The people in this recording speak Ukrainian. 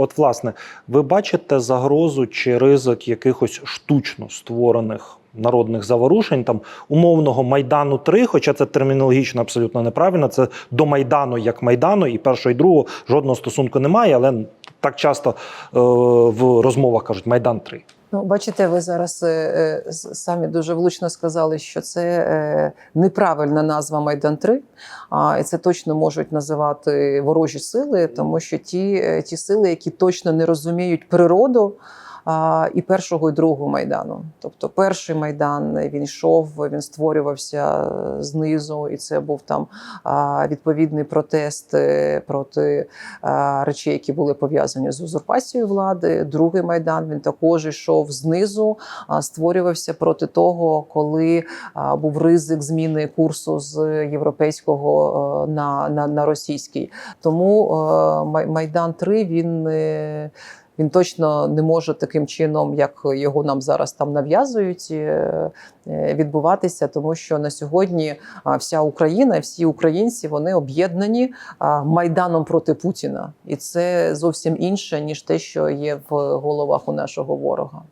От, власне, ви бачите загрозу чи ризик якихось штучно створених народних заворушень, там умовного майдану 3 хоча це термінологічно абсолютно неправильно. Це до майдану як майдану, і першого і другого жодного стосунку немає, але так часто е, в розмовах кажуть майдан 3 Ну, бачите, ви зараз е, е, самі дуже влучно сказали, що це е, неправильна назва Майдан 3 а і це точно можуть називати ворожі сили, тому що ті, е, ті сили, які точно не розуміють природу. І першого і другого майдану. Тобто, перший майдан він йшов, він створювався знизу, і це був там відповідний протест е, проти речей, які були пов'язані з узурпацією влади. Другий майдан він також йшов знизу, створювався проти того, коли був ризик зміни курсу з європейського е, на, на, на російський. Тому е, майдан 3 він. Він точно не може таким чином, як його нам зараз там нав'язують, е, е, відбуватися, тому що на сьогодні вся Україна, всі українці вони об'єднані майданом проти Путіна, і це зовсім інше ніж те, що є в головах у нашого ворога.